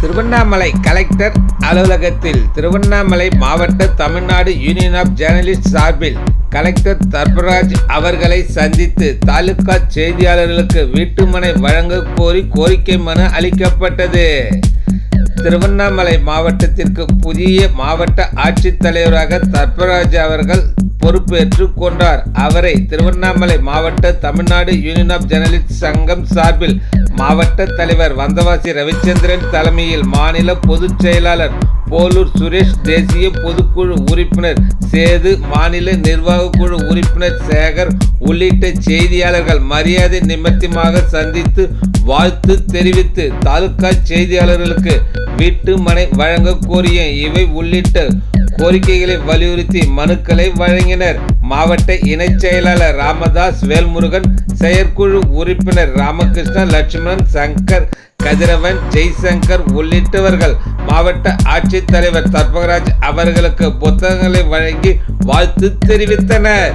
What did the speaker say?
Tiruvannamalai collector அலுவலகத்தில் திருவண்ணாமலை மாவட்ட Tamil Nadu union of journalist சார்பில் கலெக்டர் தர்பராஜ் அவர்களை சந்தித்து தாலுகா செய்தியாளர்களுக்கு வீட்டுமனை வழங்க கோரி கோரிக்கை மனு அளிக்கப்பட்டது. திருவண்ணாமலை மாவட்டத்திற்கு புதிய மாவட்ட ஆட்சித்தலைவராக தர்பராஜ் அவர்கள் பொறுப்பேற்றுக் கொண்டார். அவரை திருவண்ணாமலை மாவட்ட தமிழ்நாடு யூனியன் ஆஃப் ஜெர்னலிஸ்ட் சங்கம் சார்பில் மாவட்ட தலைவர் வந்தவாசி ரவிச்சந்திரன் தலைமையில் மாநில பொதுச் செயலாளர் போலூர் சுரேஷ் தேசிய பொதுக்குழு உறுப்பினர் சேது மாநில நிர்வாக குழு உறுப்பினர் சேகர் உள்ளிட்ட செய்தியாளர்கள் மரியாதை நிமித்தமாக சந்தித்து வாழ்த்து தெரிவித்து தாலுகா செய்தியாளர்களுக்கு வீட்டு மனை வழங்க கோரிய இவை உள்ளிட்ட கோரிக்கைகளை வலியுறுத்தி மனுக்களை வழங்கினர். மாவட்ட இணைச் செயலாளர் ராமதாஸ் வேல்முருகன் செயற்குழு உறுப்பினர் ராமகிருஷ்ணன் லட்சுமணன் சங்கர் கதிரவன் ஜெய்சங்கர் உள்ளிட்டவர்கள் மாவட்ட ஆட்சித்தலைவர் தர்பகராஜ் அவர்களுக்கு புத்தகங்களை வழங்கி வாழ்த்து தெரிவித்தனர்.